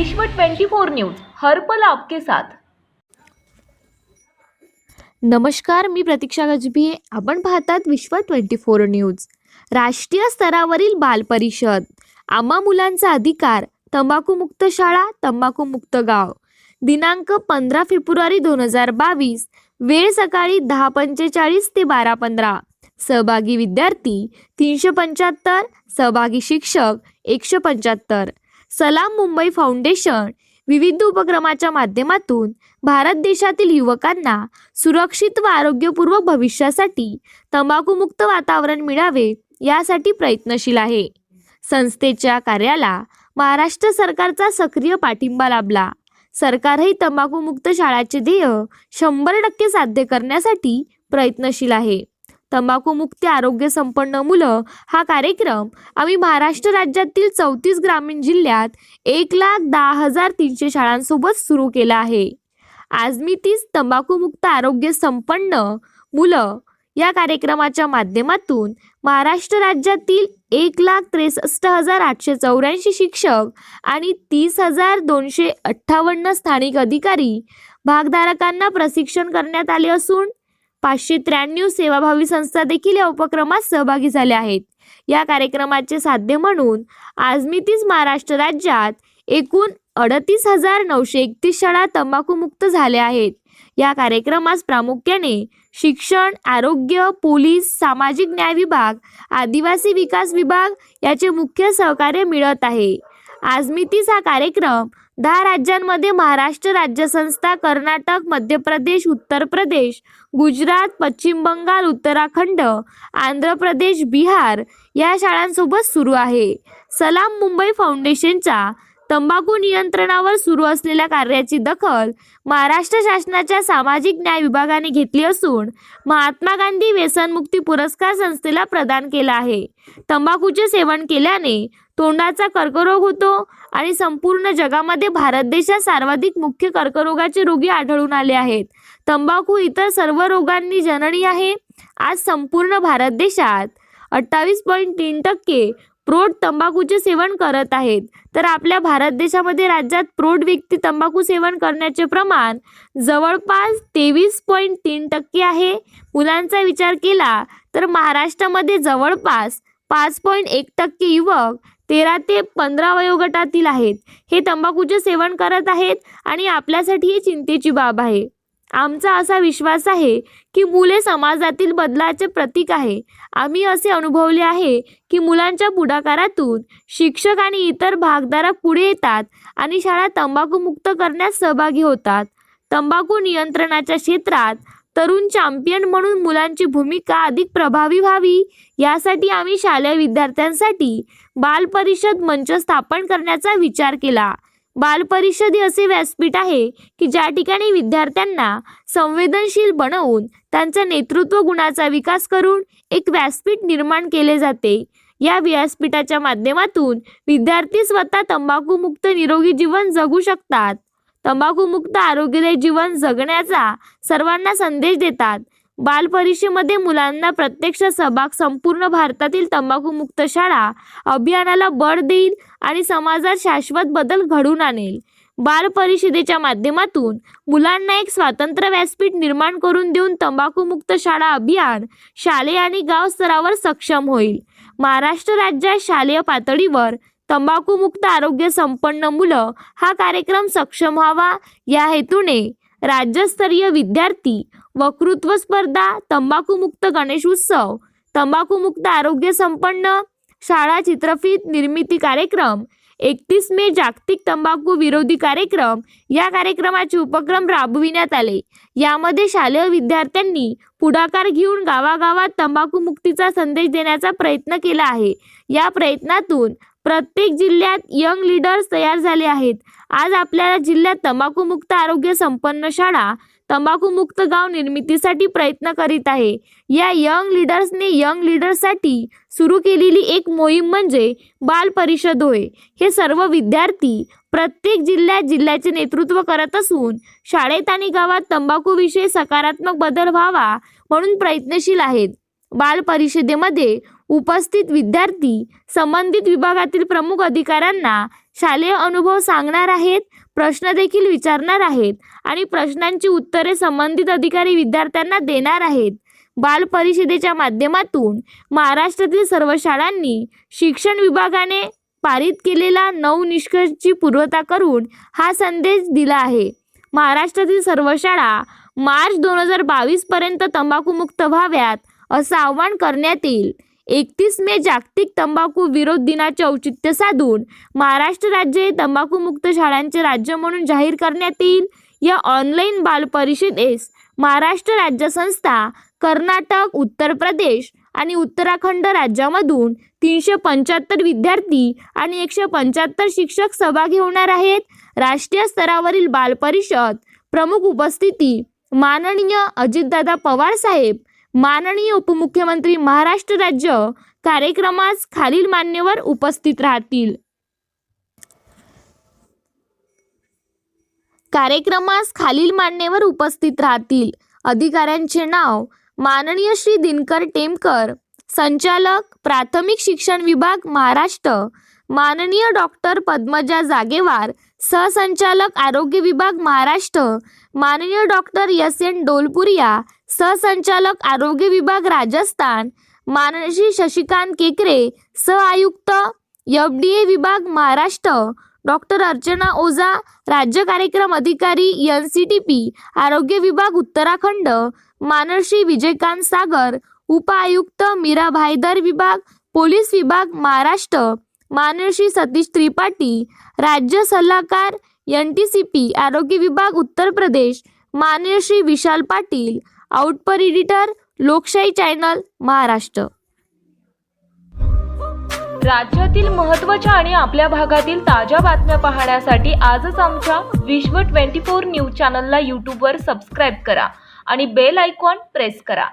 विश्व 24 न्यूज हर्पल आपके साथ. नमस्कार मी प्रतीक्षा गजबीये आपण पाहतात विश्व ट्वेंटी फोर न्यूज. राष्ट्रीय स्तरावरील बाल परिषद. आम्हा मुलांचा अधिकार तंबाखूमुक्त शाळा तंबाखूमुक्त गाव. दिनांक पंधरा फेब्रुवारी दोन हजार बावीस वेळ सकाळी दहा पंचेचाळीस ते बारा पंधरा. सहभागी विद्यार्थी तीनशे पंच्याहत्तर. सहभागी शिक्षक एकशे पंच्याहत्तर. सलाम मुंबई फाउंडेशन विविध उपक्रमाच्या माध्यमातून भारत देशातील युवकांना सुरक्षित व आरोग्यपूर्वक भविष्यासाठी तंबाखूमुक्त वातावरण मिळावे यासाठी प्रयत्नशील आहे. संस्थेच्या कार्याला महाराष्ट्र सरकारचा सक्रिय पाठिंबा लाभला. सरकारही तंबाखूमुक्त शाळाचे ध्येय शंभर टक्के साध्य करण्यासाठी प्रयत्नशील आहे. तंबाखूमुक्त आरोग्य संपन्न मुलं हा कार्यक्रम आम्ही महाराष्ट्र राज्यातील चौतीस ग्रामीण जिल्ह्यात एक लाख दहा हजार तीनशे शाळांसोबत सुरू केला आहे. आज मी तीस तंबाखूमुक्त आरोग्य संपन्न मुलं या कार्यक्रमाच्या माध्यमातून महाराष्ट्र राज्यातील एक लाख त्रेसष्ट हजार आठशे चौऱ्याऐंशी शिक्षक आणि तीस हजार दोनशे अठ्ठावन्न स्थानिक अधिकारी भागधारकांना प्रशिक्षण करण्यात आले असून पाचशे त्र्याण्णव सेवाभावी संस्था देखील या उपक्रमात सहभागी झाल्या आहेत. या कार्यक्रमाचे साध्य म्हणून आजमितीच महाराष्ट्र राज्यात एकूण अडतीस हजार नऊशे एकतीस शाळा तंबाखूमुक्त झाल्या आहेत. या कार्यक्रमास प्रामुख्याने शिक्षण आरोग्य पोलीस सामाजिक न्याय विभाग आदिवासी विकास विभाग याचे मुख्य सहकार्य मिळत आहे. आज हा कार्यक्रम दहा राज्यांमध्ये महाराष्ट्र राज्य संस्था कर्नाटक मध्य प्रदेश उत्तर प्रदेश गुजरात पश्चिम बंगाल उत्तराखंड आंध्र प्रदेश बिहार या शाळांसोबत सुरू आहे. सलाम मुंबई फाउंडेशनच्या तंबाखू नियंत्रणावर सुरू असलेल्या कार्याची दखल महाराष्ट्र शासनाच्या सामाजिक न्याय विभागाने घेतली असून महात्मा गांधी व्यसनमुक्ती पुरस्कार संस्थेला प्रदान केला आहे. तंबाखूचे सेवन केल्याने तोंडाचा कर्करोग होतो आणि संपूर्ण जगामध्ये भारत देशात सर्वाधिक मुख्य कर्करोगाचे रोगी आढळून आले आहेत. तंबाखू इतर सर्व रोगांनी जननी आहे. आज संपूर्ण भारत देशात अठ्ठावीस पॉईंट तीन टक्के प्रौढ तंबाखूचे सेवन करत आहेत. तर आपल्या भारत देशामध्ये राज्यात प्रौढ व्यक्ती तंबाखू सेवन करण्याचे प्रमाण जवळपास तेवीस पॉईंट तीन टक्के आहे. मुलांचा विचार केला तर महाराष्ट्रामध्ये जवळपास पाच पॉईंट एक टक्के युवक तेरा ते पंधरा वयोगटातील आहेत. हे तंबाखूचे सेवन करत आहेत आणि आपल्यासाठी ही चिंतेची बाब आहे. आमचा असा विश्वास आहे की मुले समाजातील बदलाचे प्रतीक आहे. आम्ही असे अनुभवले आहे की मुलांच्या पुढाकारातून शिक्षक आणि इतर भागधारक पुढे येतात आणि शाळा तंबाखूमुक्त करण्यास सहभागी होतात. तंबाखू नियंत्रणाच्या क्षेत्रात तरुण चॅम्पियन म्हणून मुलांची भूमिका अधिक प्रभावी व्हावी यासाठी आम्ही शालेय विद्यार्थ्यांसाठी बाल परिषद मंच स्थापन करण्याचा विचार केला. बालपरिषद हे असे व्यासपीठ आहे की ज्या ठिकाणी विद्यार्थ्यांना संवेदनशील बनवून त्यांच्या नेतृत्व गुणाचा विकास करून एक व्यासपीठ निर्माण केले जाते. या व्यासपीठाच्या माध्यमातून विद्यार्थी स्वतः तंबाखूमुक्त निरोगी जीवन जगू शकतात. तंबाखूमुक्त आरोग्यदायी जीवन जगण्याचा सर्वांना संदेश देतात. बालपरिषदेमध्ये मुलांना प्रत्यक्ष सहभाग संपूर्ण भारतातील तंबाखूमुक्त शाळा अभियानाला बळ देईल आणि समाजात शाश्वत बदल घडून आणेल. बाल परिषदेच्या माध्यमातून मुलांना एक स्वातंत्र्य व्यासपीठ निर्माण करून देऊन तंबाखूमुक्त शाळा अभियान शालेय आणि गाव स्तरावर सक्षम होईल. महाराष्ट्र राज्यात शालेय पातळीवर तंबाखूमुक्त आरोग्य संपन्न मुलं हा कार्यक्रम सक्षम व्हावा. या हेतूने राज्यस्तरीय विद्यार्थी वक्तृत्व स्पर्धा तंबाखूमुक्त गणेश उत्सव तंबाखूमुक्त आरोग्य संपन्न शाळा चित्रफित निर्मिती कार्यक्रम एकतीस मे जागतिक तंबाखू विरोधी कार्यक्रम या कार्यक्रमाचे उपक्रम राबविण्यात आले. यामध्ये शालेय विद्यार्थ्यांनी पुढाकार घेऊन गावागावात तंबाखू मुक्तीचा संदेश देण्याचा प्रयत्न केला आहे. या प्रयत्नातून प्रत्येक जिल्ह्यात यंग लीडर्स तयार झाले आहेत. आज आपल्याला जिल्ह्यात तंबाखूमुक्त आरोग्य संपन्न शाळा तंबाखूमुक्त गाव निर्मितीसाठी प्रयत्न करीत आहे. या यंग लीडर्सने यंग लीडर्ससाठी सुरू केलेली एक मोहीम म्हणजे बाल परिषद होय. हे सर्व विद्यार्थी प्रत्येक जिल्ह्यात जिल्ह्याचे नेतृत्व करत असून शाळेत आणि गावात तंबाखूविषयी सकारात्मक बदल व्हावा म्हणून प्रयत्नशील आहेत. बाल परिषदेमध्ये उपस्थित विद्यार्थी संबंधित विभागातील प्रमुख अधिकाऱ्यांना शालेय अनुभव सांगणार आहेत प्रश्न देखील विचारणार आहेत आणि प्रश्नांची उत्तरे संबंधित अधिकारी विद्यार्थ्यांना देणार आहेत. बाल परिषदेच्या माध्यमातून महाराष्ट्रातील सर्व शाळांनी शिक्षण विभागाने पारित केलेला नऊ निष्कर्षची पूर्वता करून हा संदेश दिला आहे. महाराष्ट्रातील सर्व शाळा मार्च दोन हजार बावीसपर्यंत तंबाखूमुक्त व्हाव्यात असं आवाहन करण्यात येईल. एकतीस मे जागतिक तंबाखू विरोध दिनाचे औचित्य साधून महाराष्ट्र राज्य हे तंबाखूमुक्त शाळांचे राज्य म्हणून जाहीर करण्यात येईल. या ऑनलाईन बाल परिषदेस महाराष्ट्र राज्य संस्था कर्नाटक उत्तर प्रदेश आणि उत्तराखंड राज्यामधून तीनशे पंच्याहत्तर विद्यार्थी आणि एकशे पंच्याहत्तर शिक्षक सहभागी होणार आहेत. राष्ट्रीय स्तरावरील बाल परिषद प्रमुख उपस्थिती माननीय अजितदादा पवार साहेब माननीय उपमुख्यमंत्री महाराष्ट्र राज्य कार्यक्रमास खालील मान्यवर उपस्थित राहतील. कार्यक्रमास खालील मान्यवर उपस्थित राहतील. अधिकाऱ्यांचे नाव माननीय श्री दिनकर टेमकर संचालक प्राथमिक शिक्षण विभाग महाराष्ट्र माननीय डॉक्टर पद्मजा जागेवार सहसंचालक आरोग्य विभाग महाराष्ट्र माननीय डॉक्टर एस एन डोलपुरिया सहसंचालक आरोग्य विभाग राजस्थान मानसी शशिकांत केकरे सह आयुक्त एफ डी ए विभाग महाराष्ट्र डॉक्टर अर्चना ओझा राज्य कार्यक्रम अधिकारी एन सी टी पी आरोग्य विभाग उत्तराखंड मानसी विजयकांत सागर उपआयुक्त मीरा भाईदर विभाग पोलीस विभाग महाराष्ट्र मानसी सतीश त्रिपाठी राज्य सल्लागार एन टी सी पी आरोग्य विभाग Uttar Pradesh मानर्षी Vishal Patil output editor Lokshahi channel Maharashtra. राज्यातील महत्त्वाच्या आणि आपल्या भागातील ताज्या बातम्या पाहण्यासाठी आजच आमच्या विश्व ट्वेंटी फोर न्यूज चॅनलला यूट्यूबवर सबस्क्राईब करा आणि बेल आयकॉन प्रेस करा.